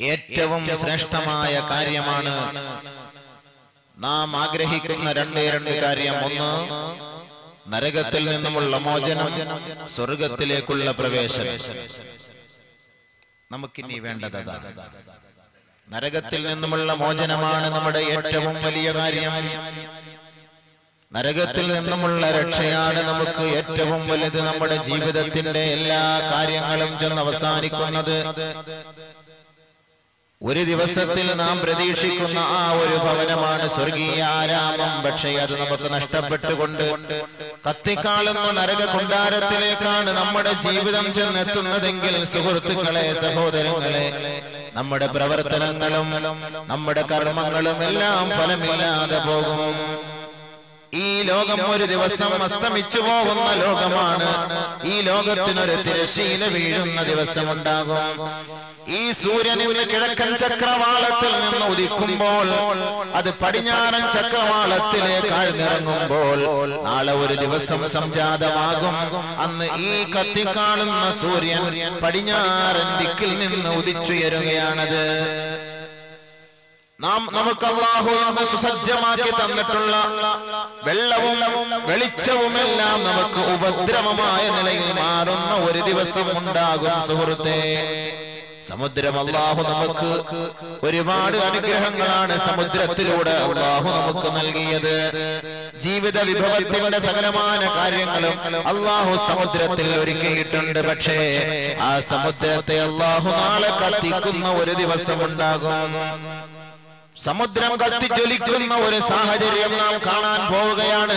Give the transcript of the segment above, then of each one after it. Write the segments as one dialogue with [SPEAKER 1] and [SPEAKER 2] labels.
[SPEAKER 1] ഏറ്റവും ശ്രേഷ്ഠമായ കാര്യമാണ് നാം ആഗ്രഹിക്കുന്ന രണ്ടേ രണ്ട് കാര്യം. ഒന്ന് നരകത്തിൽ നിന്നുമുള്ള മോചനം സ്വർഗത്തിലേക്കുള്ള പ്രവേശനം. നമുക്കിനി വേണ്ടത് നരകത്തിൽ നിന്നുമുള്ള മോചനമാണ് നമ്മുടെ ഏറ്റവും വലിയ കാര്യം. നരകത്തിൽ നിന്നുമുള്ള രക്ഷയാണ് നമുക്ക് ഏറ്റവും വലുത് നമ്മുടെ ജീവിതത്തിന്റെ എല്ലാ കാര്യങ്ങളും ചെന്ന് അവസാനിക്കുന്നത്. ഒരു ദിവസത്തിൽ നാം പ്രതീക്ഷിക്കുന്ന ആ ഒരു ഭവനമാണ് സ്വർഗീയ ആരാമം. പക്ഷേ അത് നമുക്ക് നഷ്ടപ്പെട്ടുകൊണ്ട് കത്തിക്കാളുന്ന നരക കുണ്ടാരത്തിലേക്കാണ് നമ്മുടെ ജീവിതം ചെന്നെത്തുന്നതെങ്കിൽ സുഹൃത്തുക്കളെ സഹോദരങ്ങളെ നമ്മുടെ പ്രവർത്തനങ്ങളും നമ്മുടെ കർമ്മങ്ങളും എല്ലാം ഫലമില്ലാതെ പോകും. ഈ ലോകം ഒരു ദിവസം അസ്തമിച്ചു പോകുന്ന ലോകമാണ്. ഈ ലോകത്തിനൊരു തിരശീല വീഴുന്ന ദിവസമുണ്ടാകും. ഈ സൂര്യനിന്റെ കിഴക്കൻ ചക്രവാളത്തിൽ നിന്ന് ഉദിക്കുമ്പോൾ അത് പടിഞ്ഞാറൻ ചക്രവാളത്തിലേക്ക് ആഴ്ന്നിറങ്ങുമ്പോൾ നാളെ ഒരു ദിവസം സംജാതമാകും. അന്ന് ഈ കത്തിക്കാളുന്ന സൂര്യൻ പടിഞ്ഞാറൻ ദിക്കിൽ നിന്ന് ഉദിച്ചുയരുകയാണത്. നാം നമുക്ക് അള്ളാഹു സുസജ്ജമാക്കി തന്നിട്ടുള്ള വെള്ളവും വെളിച്ചവുമെല്ലാം നമുക്ക് ഉപദ്രവമായ നിലയിൽ മാറുന്ന ഒരു ദിവസം ഉണ്ടാകും സുഹൃത്തെ. സമുദ്രം അള്ളാഹു നമുക്ക് ഒരുപാട് അനുഗ്രഹങ്ങളാണ് സമുദ്രത്തിലൂടെ അള്ളാഹു നമുക്ക് നൽകിയത്. ജീവിത വിഭവത്തിന്റെ സകലമായ കാര്യങ്ങളും അള്ളാഹു സമുദ്രത്തിൽ ഒരുക്കിയിട്ടുണ്ട്. പക്ഷേ ആ സമുദ്രത്തെ അള്ളാഹു നാളെ കത്തിക്കുന്ന ഒരു ദിവസം ഉണ്ടാകും. സമുദ്രം കത്തിജ്വലിക്കുന്ന ഒരു സാഹചര്യം നാം കാണാൻ പോവുകയാണ്.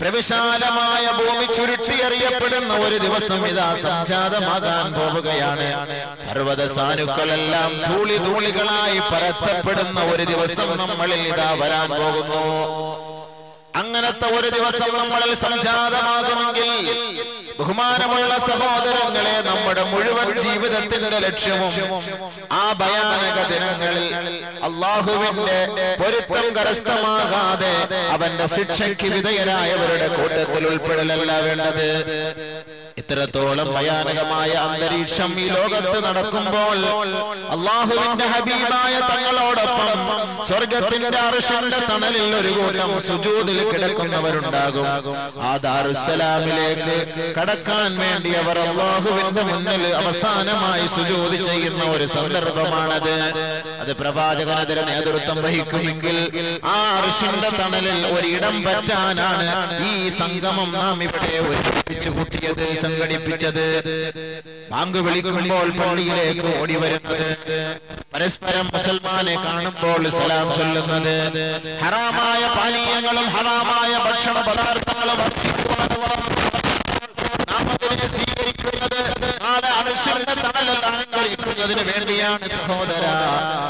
[SPEAKER 1] പ്രവിശാലമായ ഭൂമി ചുരുട്ടിയെറിയപ്പെടുന്ന ഒരു ദിവസം ഇതാ സംജാതമാകാൻ പോവുകയാണ്. പർവത സാനുക്കളെല്ലാം ധൂളി ധൂളികളായി പരത്തപ്പെടുന്ന ഒരു ദിവസം നമ്മളിൽ ഇതാ വരാൻ പോകുന്നു. അങ്ങനത്തെ ഒരു ദിവസം നമ്മളിൽ സംജാതമാകുമെങ്കിൽ ബഹുമാനമുള്ള സഹോദരങ്ങളെ നമ്മുടെ മുഴുവൻ ജീവിതത്തിന്റെ ലക്ഷ്യവും ആ ഭയാനക ദിനങ്ങളിൽ അള്ളാഹുവിന്റെ പൊരുത്തം കരസ്ഥമാകാതെ അവന്റെ ശിക്ഷയ്ക്ക് വിധേയരായവരുടെ കൂട്ടത്തിൽ ഉൾപ്പെടലല്ല വേണ്ടത്. ഇത്രത്തോളം ഭയാനകമായ അന്തരീക്ഷം ഈ ലോകത്ത് നടക്കുമ്പോൾ അള്ളാഹുവിന്റെ ഹബീബായ തങ്ങളോടൊപ്പം സ്വർഗത്തിന്റെ അർഷന്റെ തണലിൽ ഒരു കൂട്ടം സുജൂതിൽ കിടക്കുന്നവരുണ്ടാകും. ആ ദാറുസലാമിലേക്ക് കടക്കാൻ വേണ്ടി അവർ അള്ളാഹുവിന്റെ മുന്നിൽ അവസാനമായി സുജൂതി ചെയ്യുന്ന ഒരു സന്ദർഭമാണത്. അത് പ്രവാചകനെതിരെ നേതൃത്വം വഹിക്കുമെങ്കിൽ ആ അർഷന്റെ തണലിൽ ഒരിടം പറ്റാനാണ് ഈ സംഗമം നാം ഇവിടെ ഒരുമിച്ച് കൂട്ടിയത്. സംഘടിപ്പിച്ചത്. ബാങ്ക് വിളിക്കുമ്പോൾ പള്ളിയിലേക്ക് ഓടി വരുന്നത്. പരസ്പരം മുസൽമാനെ കാണുമ്പോൾ സലാം ചൊല്ലുന്നത്. ഹറാമായ പാനീയങ്ങളും ഹറാമായ ഭക്ഷണ പദാർത്ഥങ്ങളും നാം സ്വീകരിക്കുന്നത്. അലങ്കരിക്കുന്നതിന് വേണ്ടിയാണ് സഹോദര.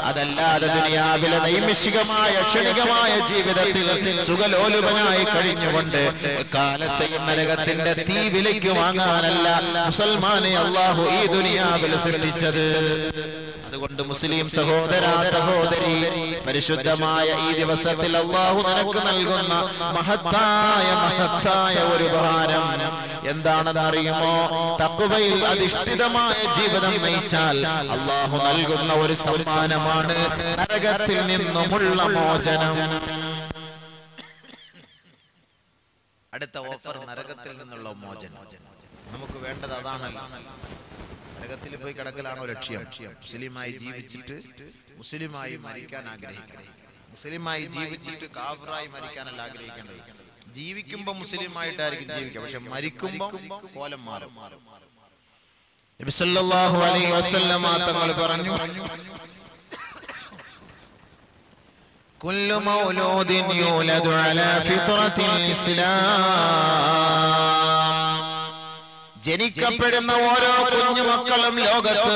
[SPEAKER 1] അതല്ലാതെ ദുനിയാവിലെ നൈമിഷികമായ ക്ഷണികമായ ജീവിതത്തിൽ സുഖലോലുപനായി കഴിഞ്ഞുകൊണ്ട് കാലത്തെയും നരകത്തിന്റെ തീ വിലയ്ക്ക് വാങ്ങാനല്ല മുസൽമാനെ അള്ളാഹു ഈ ദുനിയാവിൽ സൃഷ്ടിച്ചത്. അതുകൊണ്ട് മുസ്ലിം സഹോദര സഹോദരി പരിശുദ്ധമായ ഈ ദിവസത്തിൽ അള്ളാഹു നിനക്ക് നൽകുന്ന മഹത്തായ മഹത്തായ ഒരു ഉപഹാരം. എന്താണെന്ന് അറിയുമോ തക്കുവയിൽ അധിഷ്ഠിതമായ ജീവിതം നയിച്ചാൽ അള്ളാഹു നൽകുന്ന ഒരു സമ്മാനമാണ് നരകത്തിൽ നിന്നുമുള്ള മോചനം. അടുത്ത ഓഫർ നരകത്തിൽ നിന്നുള്ള മോചനം. നമുക്ക് വേണ്ടത് അതാണല്ലോ. നരകത്തിൽ പോയി കിടക്കലാണോ ലക്ഷ്യം മുസ്ലിമായി ജീവിച്ചിട്ട് മുസ്ലിമായി മരിക്കാൻ ആഗ്രഹിക്കണം മുസ്ലിമായി ജീവിച്ചിട്ട് കാഫറായി മരിക്കാനല്ല ആഗ്രഹിക്കേണ്ടത് ജീവിക്കുമ്പോ മുസ്ലിമായിട്ടായിരിക്കും ജീവിക്കുക പക്ഷെ മരിക്കുമ്പോ കോലം മാറും നബി സല്ലല്ലാഹു അലൈഹി വസല്ലമ തങ്ങൾ പറഞ്ഞു كل مولود يولد على فطرة الإسلام ജനിക്കപ്പെടുന്ന ഓരോ കുഞ്ഞുമക്കളും ലോകത്ത്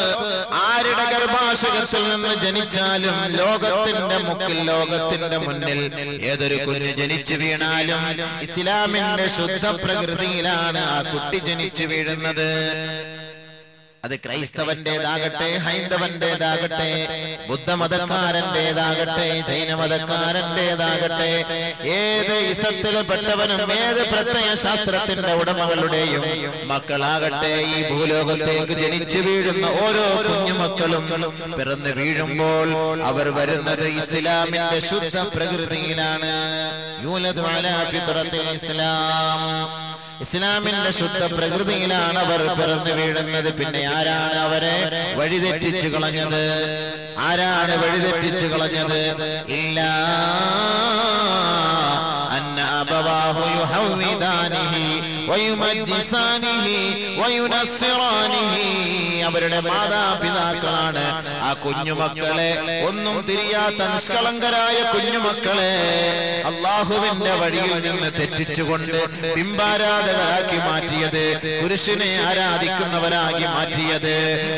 [SPEAKER 1] ആരുടെ ഗർഭാശകത്തിൽ നിന്ന് ജനിച്ചാലും ലോകത്തിന്റെ മുക്കിൽ ലോകത്തിന്റെ മുന്നിൽ ഏതൊരു കുഞ്ഞ് ജനിച്ചു വീണാലും ഇസ്ലാമിന്റെ ശുദ്ധ പ്രകൃതിയിലാണ് ആ കുട്ടി ജനിച്ചു വീഴുന്നത്. അത് ക്രൈസ്തവന്റേതാകട്ടെ ഹൈന്ദവന്റേതാകട്ടെ ബുദ്ധമതക്കാരന്റേതാകട്ടെ ജൈനമതക്കാരന്റേതാകട്ടെ ഏത് ഇസത്തിൽ പെട്ടവനും ഏത് പ്രത്യയ ശാസ്ത്രത്തിന്റെ ഉടമകളുടെയും മക്കളാകട്ടെ ഈ ഭൂലോകത്തേക്ക് ജനിച്ചു വീഴുന്ന ഓരോ കുഞ്ഞുമക്കളും പിറന്നു വീഴുമ്പോൾ അവർ വരുന്നത് ഇസ്ലാമിന്റെ ശുദ്ധ പ്രകൃതിയിലാണ് ഇസ്ലാം. ഇസ്ലാമിന്റെ ശുദ്ധ പ്രകൃതിയിലാണ് അവർ പിറന്നു വീഴുന്നത്. പിന്നെ ആരാണ് അവരെ വഴിതെറ്റിച്ചു കളഞ്ഞത്? ആരാണ് വഴിതെറ്റിച്ചു കളഞ്ഞത്? ഇല്ല അവരുടെ മാതാപിതാക്കളാണ്. ആ കുഞ്ഞുമക്കളെ ഒന്നും തിരിയാത്ത നിഷ്കളങ്കരായ കുഞ്ഞുമക്കളെ അള്ളാഹുവിന്റെ വഴിയിൽ നിന്ന് തെറ്റിച്ചുകൊണ്ട് ബിംബാരാധകരാക്കി മാറ്റിയത് പുരുഷനെ ആരാധിക്കുന്നവരാക്കി മാറ്റിയത്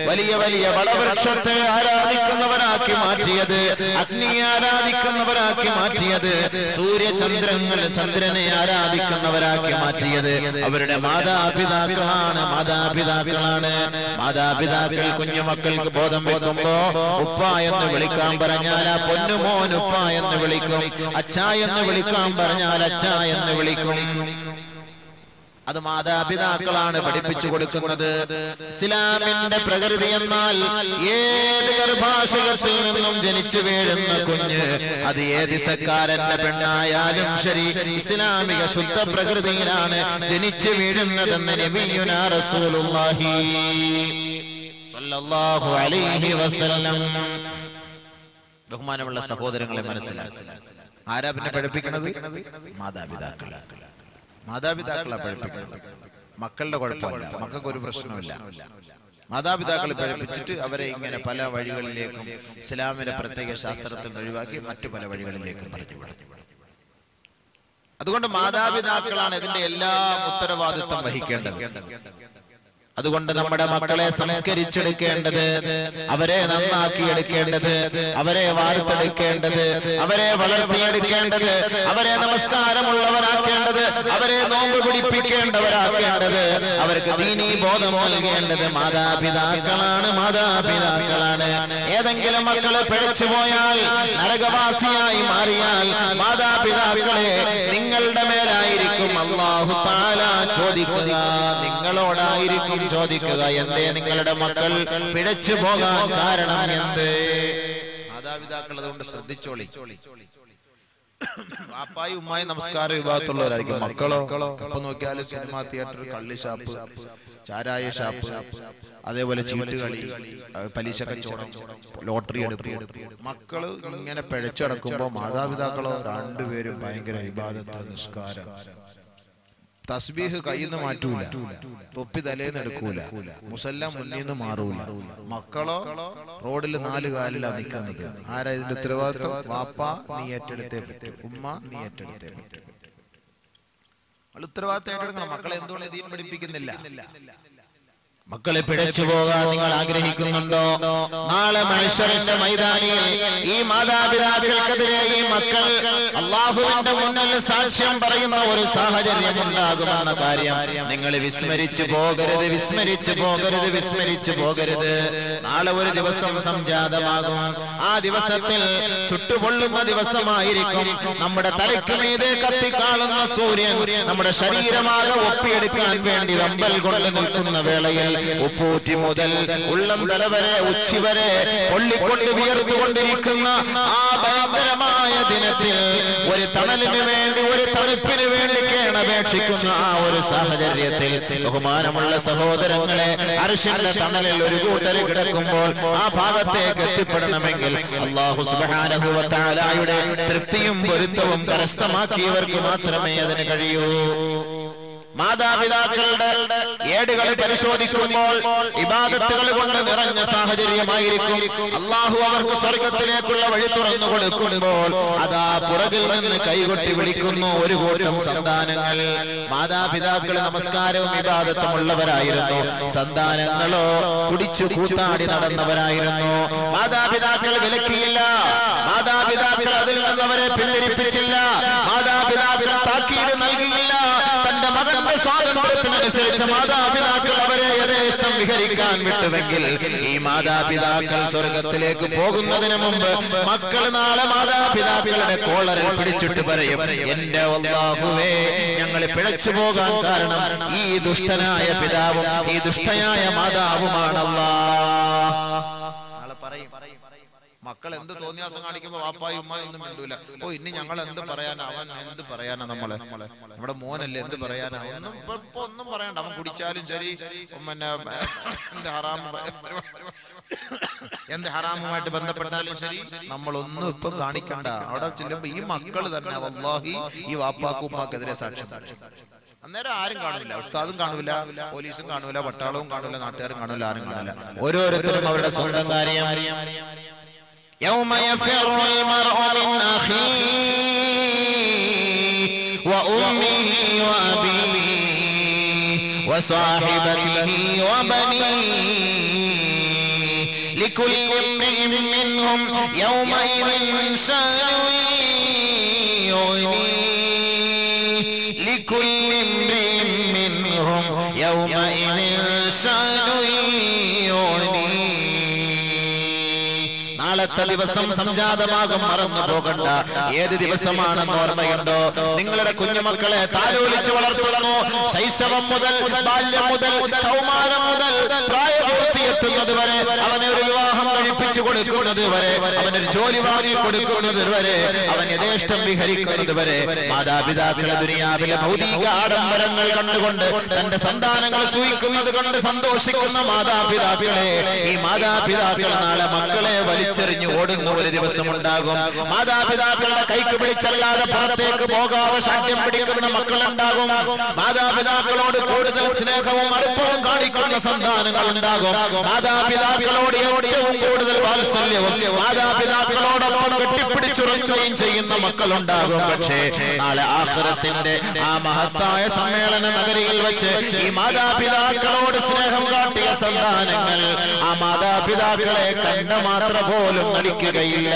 [SPEAKER 1] വലിയ വലിയ വളവൃക്ഷത്തെ ആരാധിക്കുന്നവരാക്കി മാറ്റിയത് അഗ്നി ആരാധിക്കുന്നവരാക്കി മാറ്റിയത് സൂര്യചന്ദ്രങ്ങൾ ചന്ദ്രനെ ആരാധിക്കുന്നവരാക്കി മാറ്റിയത് അവരുടെ മാതാപിതാക്കളാണ് മാതാപിതാക്കളാണ്. മാതാപിതാക്കൾ കുഞ്ഞുമക്കൾക്ക് ബോധം വെക്കുമ്പോ ഉപ്പ എന്ന് വിളിക്കാൻ പറഞ്ഞാൽ ആ പൊന്നുമോൻ ഉപ്പ എന്ന് വിളിക്കും. അച്ഛ എന്ന് വിളിക്കാൻ പറഞ്ഞാൽ അച്ഛ എന്ന് വിളിക്കും. അത് മാതാപിതാക്കളാണ് പഠിപ്പിച്ചു കൊടുക്കുന്നത്. ഇസ്ലാമിന്റെ പ്രകൃതി എന്നാൽ ഏത് ഗർഭാശയത്തിൽ നിന്നും ജനിച്ചു വീഴുന്ന കുഞ്ഞ്. അത് ഏത് സക്കാരന്റെ പെണ്ണായാലും ശരി ഇസ്ലാമിക ശുദ്ധ പ്രകൃതിയിലാണ് ജനിച്ചു വീഴുന്നതെന്ന് നബിയുന റസൂലുള്ളാഹി സ്വല്ലല്ലാഹു അലൈഹി വസല്ലം. ബഹുമാനമുള്ള സഹോദരങ്ങളെ മനസ്സിലാക്കുക. ആരാ പിന്നെ പഠിപ്പിക്കുന്നത് മാതാപിതാക്കളാണ് മാതാപിതാക്കളെ പഠിപ്പിക്കുന്നത് മക്കളുടെ കുഴപ്പമില്ല. മക്കൾക്ക് ഒരു പ്രശ്നമില്ല മാതാപിതാക്കളെ പഠിപ്പിച്ചിട്ട് അവരെ ഇങ്ങനെ പല വഴികളിലേക്കും ഇസ്ലാമിന്റെ പ്രത്യേക ശാസ്ത്രത്തിൽ ഒഴിവാക്കി മറ്റു പല വഴികളിലേക്കും പറഞ്ഞു പറഞ്ഞു അതുകൊണ്ട് മാതാപിതാക്കളാണ് ഇതിന്റെ എല്ലാ ഉത്തരവാദിത്വം വഹിക്കേണ്ടത്. അതുകൊണ്ട് നമ്മുടെ മക്കളെ സംസ്കരിച്ചെടുക്കേണ്ടത് അവരെ നന്നാക്കി എടുക്കേണ്ടത് അവരെ വാർത്തെടുക്കേണ്ടത് അവരെ വളർത്തിയെടുക്കേണ്ടത് അവരെ നമസ്കാരമുള്ളവരാക്കേണ്ടത് അവരെ നോമ്പ് പിടിപ്പിക്കേണ്ടവരാക്കേണ്ടത്. അവർക്ക് ദീനി ബോധം നൽകേണ്ടത് മാതാപിതാക്കളാണ് മാതാപിതാക്കളാണ്. ഏതെങ്കിലും മക്കളെ പിഴച്ചു പോയാൽ നരകവാസിയായി മാറിയാൽ മാതാപിതാക്കളെ മേലായിരിക്കും അള്ളാഹു താല ചോദിക്കുക. നിങ്ങളോടായിരിക്കും ചോദിക്കുക. എന്തേ നിങ്ങളുടെ മക്കൾ പിഴച്ചു പോകാൻ കാരണം എന്ത്? മാതാപിതാക്കൾ അതുകൊണ്ട് ശ്രദ്ധിച്ചോളി. ബാപ്പായി ഉമ്മായി നമസ്കാര വിഭാഗത്തുള്ളവരായിരിക്കും. മക്കളോ അപ്പൊ നോക്കിയാലും സിനിമ തിയേറ്റർ കള്ളി ഷാപ്പ് ചാരായ ഷാപ്പ് അതേപോലെ ചീട്ടുകളി പലിശ കച്ചവടം ലോട്ടറി എടുപ്പ്. മക്കൾ ഇങ്ങനെ പിഴച്ചടക്കുമ്പോ മാതാപിതാക്കളോ രണ്ടുപേരും ഭയങ്കര വിവാദത്തെ നിസ്കാരം. തസ്ബീഹ് കയ്യിൽ നിന്ന് മാറ്റൂല. തൊപ്പി തലേന്ന് എടുക്കൂല. മുസല്ല മുന്നിൽ നിന്ന് മാറൂല. മക്കളോ റോഡിൽ നാല് കാലിലാ നിൽക്കുന്നത് ആരാ ഇതിന്റെ ഉത്തരവാദിത്വം? വാപ്പ നീ ഏറ്റെടുത്തേ പറ്റൂ ഉമ്മ നീ ഏറ്റെടുത്തേ പറ്റൂ ഉത്തരവാദിത്തം ഏറ്റെടുക്കണം മക്കളെ എന്തുകൊണ്ട് ദീൻ പഠിപ്പിക്കുന്നില്ല? മക്കളെ പിഴച്ചു പോകാൻ നിങ്ങൾ ആഗ്രഹിക്കുന്നുണ്ടോ? നാളെ മനുഷ്യരുടെ മൈതാനിയിൽ ഈ മാതാപിതാക്കൾക്കെതിരെ ഈ മക്കൾ അള്ളാഹുവിന്റെ മുന്നിൽ സാക്ഷ്യം പറയുന്ന ഒരു സാഹചര്യം ഉണ്ടാകുമെന്ന കാര്യം. നിങ്ങൾ വിസ്മരിച്ചു പോകരുത് വിസ്മരിച്ചു പോകരുത് വിസ്മരിച്ചു പോകരുത്. നാളെ ഒരു ദിവസം സംജാതമാകും. ആ ദിവസത്തിൽ ചുട്ടുപൊള്ളുന്ന ദിവസമായിരിക്കും. നമ്മുടെ തലയ്ക്ക് മീതെ കത്തിക്കാളുന്ന സൂര്യൻ നമ്മുടെ ശരീരമാകെ ഒപ്പിയെടുക്കാൻ വേണ്ടി വെമ്പൽ കൊണ്ട് നിൽക്കുന്ന വേളയിൽ ഉപ്പൂറ്റി മുതൽ ഉള്ളം തല വരെ ഉച്ചി വരെ പൊള്ളിക്കൊണ്ട് വിയർത്തുകൊണ്ടിരിക്കുന്ന ആ ഭയങ്കരമായ ദിനത്തിൽ ഒരു തണലിന് വേണ്ടി ഒരു തണുപ്പിന് വേണ്ടി കേണപേക്ഷിക്കുന്ന ആ ഒരു സാഹചര്യത്തിൽ ബഹുമാനമുള്ള സഹോദരങ്ങളെ അർഷന്റെ തണലിൽ ഒരു കൂട്ടര് കിടക്കുമ്പോൾ ആ ഭാഗത്തേക്ക് എത്തിപ്പെടണമെങ്കിൽ അള്ളാഹു സുബാനഹുവത്താലായുടെ തൃപ്തിയും പൊരുത്തവും കരസ്ഥമാക്കിയവർക്ക് മാത്രമേ അതിന് കഴിയൂ. മാതാപിതാക്കളുടെ ഏടുകൾ പരിശോധിക്കുമ്പോൾ ഇബാദത്തുകൾ കൊണ്ട് നിറഞ്ഞ സാഹചര്യമായിരിക്കും. അള്ളാഹു അവർക്ക് സ്വർഗത്തിലേക്കുള്ള വഴി തുറന്നു കൊടുക്കുമ്പോൾ അതാ പുറകിൽ നിന്ന് കൈകൊട്ടി വിളിക്കുന്നു ഒരു കൂട്ടം സന്താനങ്ങൾ. മാതാപിതാക്കൾ നമസ്കാരവും ഇബാദത്തും ഉള്ളവരായിരുന്നു. സന്താനങ്ങളോ കുടിച്ചു കൂത്താടി നടന്നവരായിരുന്നു. മാതാപിതാക്കൾ വിലക്കിയില്ല. മാതാപിതാക്കൾ അതിൽ നിന്ന് അവരെ പിന്തിരിപ്പിച്ചില്ല മാതാപിതാക്കൾ താക്കീത് നൽകിയില്ല. മകന്റെ സ്വാതന്ത്ര്യത്തിനനുസരിച്ച് മാതാപിതാക്കൾ അവരെ യഥേഷ്ടം വിഹരിക്കാൻ വിട്ടുവെങ്കിൽ ഈ മാതാപിതാക്കൾ സ്വർഗത്തിലേക്ക് പോകുന്നതിന് മുമ്പ് മക്കൾ നാളെ മാതാപിതാക്കളുടെ കോളറിൽ പിടിച്ചിട്ട് പറയും എന്റെ അല്ലാഹുവേ ഞങ്ങൾ പിഴച്ചു പോകാൻ കാരണം ഈ ദുഷ്ടനായ പിതാവും ഈ ദുഷ്ടയായ മാതാവുമാണല്ലാ. മക്കൾ എന്ത് തോന്നിയാസം കാണിക്കുമ്പോ വാപ്പായി ഉമ്മായും ഒന്നും മിണ്ടൂല. ഓ ഇനി ഞങ്ങൾ എന്ത് പറയാനാ? അവൻ എന്ത് പറയാനാ നമ്മളെ? നമ്മുടെ മോനല്ലേ എന്ത് പറയാനാ? ഒന്നും ഇപ്പൊ ഒന്നും പറയണ്ട. അവൻ കുടിച്ചാലും ശരി. പിന്നെ എന്ത് ഹറാം എന്ത് ഹറാമുമായിട്ട് ബന്ധപ്പെട്ടാലും ശരി. നമ്മളൊന്നും ഇപ്പം കാണിക്കണ്ട. അവിടെ ചെല്ലുമ്പോ ഈ മക്കൾ തന്നെ വല്ലാഹി ഈ വാപ്പാക്കും ഉമ്മാക്കെതിരെ സാക്ഷ്യം അന്നേരം ആരും കാണില്ല ഉസ്താദും കാണൂല. പോലീസും കാണൂല. പട്ടാളവും കാണൂല. നാട്ടുകാരും കാണൂല. ആരും കാണില്ല ഓരോരുത്തരും അവരുടെ സ്വന്തം കാര്യം. يوم يفر المرء من أخيه وأمه وأبيه وصاحبته وبنيه لكل امرئ منهم يومئذ شأن يغنيه ദിവസം സംജാതമാകും മറന്നു പോകണ്ട. ഏത് ദിവസമാണെന്ന് ഓർമ്മയുണ്ടോ? നിങ്ങളുടെ കുഞ്ഞുമക്കളെ താലോലിച്ച് വളർത്തുന്നു. ശൈശവം മുതൽ ബാല്യം മുതൽ കൗമാരം മുതൽ പ്രായപൂർത്തിയെത്തുന്നത് വരെ അവനെ കഴിപ്പിച്ചു കൊടുക്കുന്നത് വരെ ഒരു ജോലി വാങ്ങി കൊടുക്കുന്നത് വരെ അവൻ യഥേഷ്ടം വിഹരിക്കുന്നത് വരെ മാതാപിതാക്കളെ ദുനിയാവിലെ ഭൗതിക ആഡംബരങ്ങൾ കണ്ടുകൊണ്ട് തന്റെ സന്താനങ്ങൾ സൂഹിക്കുന്നത് കൊണ്ട് സന്തോഷിക്കുന്ന മാതാപിതാക്കളെ ഈ മാതാപിതാക്കൾ നാളെ മക്കളെ വലിച്ചെറിഞ്ഞു ഓടുന്ന ഒരു ദിവസം ഉണ്ടാകും മാതാപിതാക്കളുടെ കൈക്ക് പിടിച്ചല്ലാതെ പുറത്തേക്ക് പോകാതെ ശാഠ്യം പിടിക്കുന്ന മക്കളുണ്ടാകും. മാതാപിതാക്കളോട് കൂടുതൽ സ്നേഹവും അടുപ്പവും കാണിക്കുന്ന സന്താനങ്ങൾ ഉണ്ടാകും മാതാപിതാക്കളോട് ഏറ്റവും കൂടുതൽ വാത്സല്യവും മാതാപിതാക്കളോടൊപ്പം കെട്ടിപ്പിടിച്ചുറച്ചുകയും ചെയ്യുന്ന മക്കളുണ്ടാകും. പക്ഷേ നാളെ ആഹ്റത്തിന്റെ ആ മഹത്തായ സമ്മേളന നഗരിയിൽ വെച്ച് ഈ മാതാപിതാക്കളോട് സ്നേഹം കാട്ടിയ സന്താനങ്ങൾ ആ മാതാപിതാക്കളെ കണ്ട മാത്ര പോലും നടിക്കുകയില്ല.